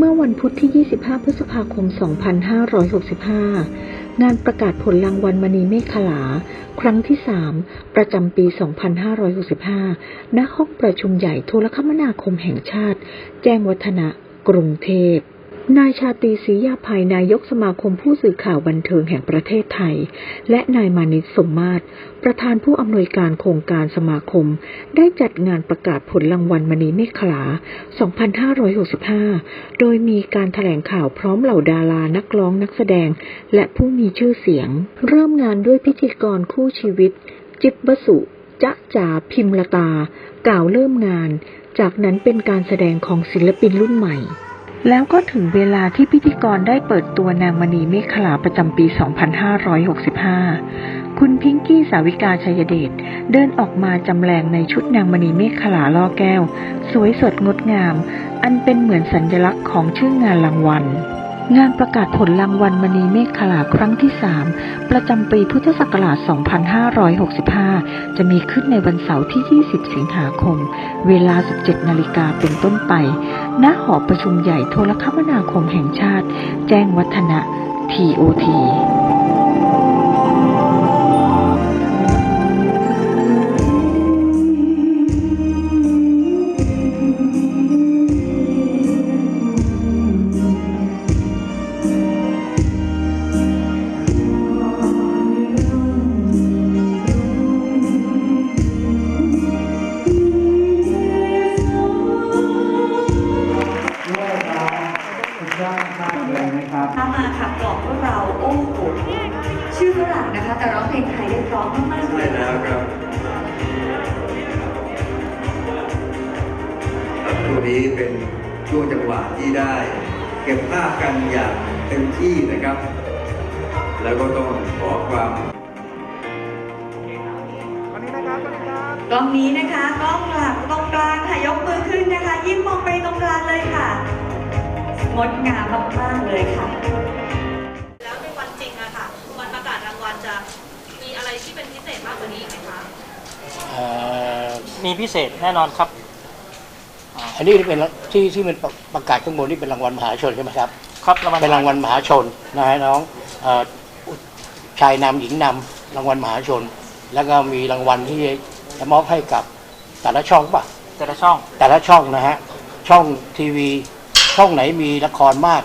เมื่อวันพุธที่ 25 พฤษภาคม 2565 งานประกาศผลรางวัลมณีเมฆขลา ครั้งที่ 3 ประจำปี 2565 ณ ห้องประชุมใหญ่โทรคมนาคมแห่งชาติ แจ้งวัฒนะ กรุงเทพ นายชาตรีศรียาภัยนายกสมาคมผู้สื่อข่าวบันเทิงแห่งประเทศไทย และนายมานิตสมมาตร ประธานผู้อำนวยการโครงการสมาคม ได้จัดงานประกาศผลรางวัลมณีเมฆขลา 2565 โดยมีการแถลงข่าวพร้อมเหล่าดารานักร้องนักแสดง และผู้มีชื่อเสียง เริ่มงานด้วยพิธีกรคู่ชีวิต จิบบสุจ๊ะจ๋าพิมลตา กล่าวเริ่มงาน จากนั้นเป็นการแสดงของศิลปินรุ่นใหม่ แล้วก็ถึงเวลาที่พิธีกรได้เปิดตัวนางมณีเมฆขลาประจำปี 2565 คุณพิงกี้สาวิกาชัยเดชเดินออกมาจำแรงในชุดนางมณีเมฆขลาล่อแก้ว สวยสดงดงาม อันเป็นเหมือนสัญลักษณ์ของชื่องานรางวัล งานประกาศผลรางวัลมณีเมฆขลาครั้งที่ 3 ประจำปีพุทธศักราช 2565 จะมีขึ้นในวันเสาร์ที่ 20 สิงหาคม เวลา 17 นาฬิกาเป็นต้นไป ณ หอประชุมใหญ่โทรคมนาคมแห่งชาติ แจ้งวัฒนะ TOT รั่งนะคะแต่ร้องเพลงไทยได้เพร้อมมากๆเลใช่ยแล้วครับครับช่วงนี้เป็นช่วงจังหวะที่ได้ เก็บภาพกันอย่างเต็มที่นะครับ แล้วก็ต้องขอความ กล้องนี้นะคะกล้องหลักตรงกลางค่ะยกมือขึ้นนะคะ ยิ้มมองไปตรงกลางเลยค่ะงดงามมากๆเลยค่ะ มีพิเศษแน่นอนครับ อันนี้เป็นที่ที่มันประประกาศข้างบนนี่เป็นรางวัลมหาชนใช่ไหมครับครับรางวัลเป็นรางวัลมหาชนนะฮะน้องเอ่อชายนำหญิงนำรางวัลมหาชน แล้วก็มีรางวัลที่จะมอบให้กับแต่ละช่องป่ะแต่ละช่องแต่ละช่องนะฮะช่องทีวีช่องไหนมีละครมาก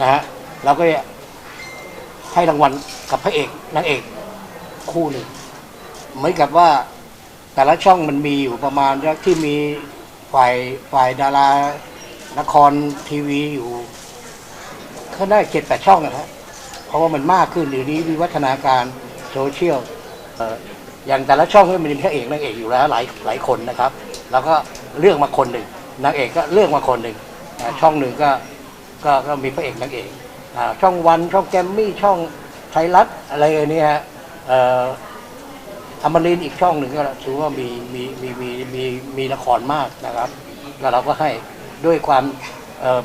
นะฮะเราก็ให้รางวัลกับพระเอกนางเอกคู่หนึ่งเหมือนกับว่า แต่ละช่องมันมีอยู่ประมาณที่มีฝ่ายฝ่ายดาราละครทีวีอยู่ก็ได้เจ็ดแปดช่องนะฮะเพราะว่ามันมากขึ้นเดี๋ยวนี้วิวัฒนาการโซเชียลอย่างแต่ละช่องก็มันมีพระเอกนางเอกอยู่แล้วหลายหลายคนนะครับ แล้วก็เลือกมาคนหนึ่งนางเอกก็เลือกมาคนหนึ่งช่องหนึ่งก็ก็ก็มีพระเอกนางเอกช่องวันช่องแกมมี่ช่องไทยรัฐอะไรอย่างนี้ฮะ อ่ออมรินอีกช่องหนึ่งก็ถือว่ามีมีมีมีมีมีละครมากนะครับ แล้วเราก็ให้ด้วยความ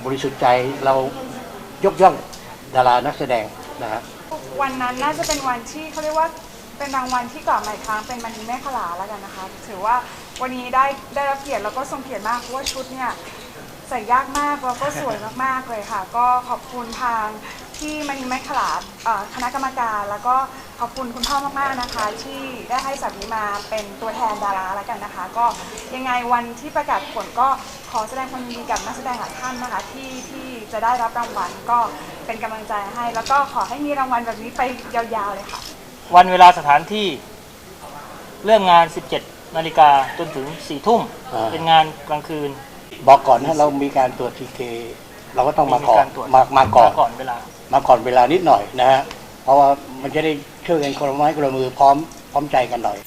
บริสุทธิ์ใจเรายกย่องดารานักแสดงนะครับวันนั้นน่าจะเป็นวันที่เขาเรียกว่าเป็นรางวัลที่กลับมาอีกครั้งเป็นมันนีแม่ขลาแล้วกันนะคะ ถือว่าวันนี้ได้ได้รับเกียรติแล้วก็ทรงเกียรติมากเพราะว่าชุดเนี่ยใส่ยากมากแล้วก็สวยมากๆเลยค่ะ ก็ขอบคุณทางที่มันนีแม่ขลาคณะกรรมการแล้วก็ ขอบคุณคุณพ่อมากๆนะคะ ที่ได้ให้สามีมาเป็นตัวแทนดาราแล้วกันนะคะ ก็ยังไงวันที่ประกาศผลก็ขอแสดงความยินดีกับนักแสดงหลายท่านนะคะที่ที่จะได้รับรางวัลก็เป็นกำลังใจให้ แล้วก็ขอให้มีรางวัลแบบนี้ไปยาวๆเลยค่ะ วันเวลาสถานที่เริ่มงาน 17นาฬิกาจนถึง4ทุ่มอ่า เป็นงานกลางคืนบอกก่อนนะเรามีการตรวจทีเคเราก็ต้องมาก่อนรตรวจมามาก่อนก่อนเวลา มาก่อนเวลานิดหน่อยนะฮะ เพราะว่ามันจะได้ช่วยกันคนละไม้คนละมือพร้อมพร้อมใจกันหน่อย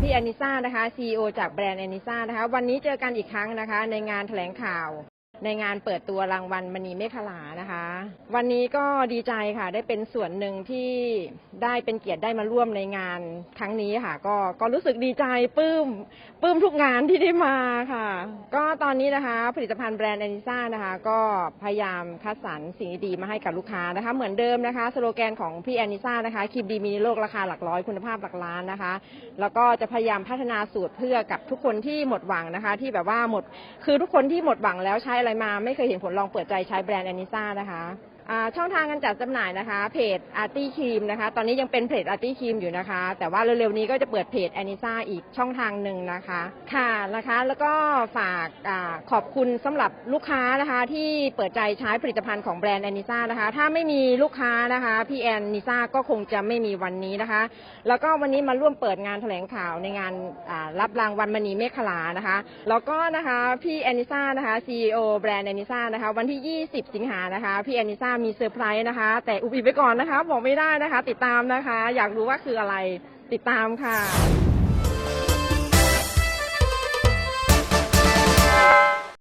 พี่แอนิซ่านะคะ CEO จากแบรนด์แอนิซ่านะคะ วันนี้เจอกันอีกครั้งนะคะ ในงานแถลงข่าว ในงานเปิดตัวรางวัลมณีเมฆลานะคะ วันนี้ก็ดีใจค่ะ ได้เป็นส่วนหนึ่งที่ได้เป็นเกียรติได้มาร่วมในงานครั้งนี้ค่ะ ก็ก็รู้สึกดีใจปลื้มปลื้มทุกงานที่ได้มาค่ะ ก็ตอนนี้นะคะ ผลิตภัณฑ์แบรนด์แอนิซ่านะคะ ก็พยายามคัดสรรสิ่งดีๆมาให้กับลูกค้านะคะ เหมือนเดิมนะคะสโลแกนของพี่แอนิซ่านะคะครีมดีมีในโลกราคาหลักร้อยคุณภาพหลักล้านนะคะ แล้วก็จะพยายามพัฒนาสูตรเพื่อกับทุกคนที่หมดหวังนะคะ ที่แบบว่าหมดคือทุกคนที่หมดหวังแล้วใช้อะไรอะไรมา ไม่เคยเห็นผลลองเปิดใจใช้แบรนด์แอนิซ่านะคะ ช่องทางการจัดจำหน่ายนะคะ เพจอาร์ตี้ครีมนะคะ ตอนนี้ยังเป็นเพจอาร์ตี้ครีมอยู่นะคะ แต่ว่าเร็วๆนี้ก็จะเปิดเพจแอนิซ่าอีกช่องทางหนึ่งนะคะ ค่ะนะคะ แล้วก็ฝากอขอบคุณสำหรับลูกค้านะคะที่เปิดใจใช้ผลิตภัณฑ์ของแบรนด์แอนิซ่านะคะ ถ้าไม่มีลูกค้านะคะพี่แอนนิซ่าก็คงจะไม่มีวันนี้นะคะ แล้วก็วันนี้มาร่วมเปิดงานแถลงข่าวในงานรับรางวัลมณีเมฆลานะคะ แล้วก็นะคะพี่แอนิซ่านะคะ CEO แบรนด์แอนิซ่านะคะ วันที่ 20 สิงหานะคะพี่แอนิซ่ามีเซอร์ไพรส์นะคะ แต่อุบอิบไปก่อนนะคะ บอกไม่ได้นะคะ ติดตามนะคะ อยากรู้ว่าคืออะไรติดตามค่ะ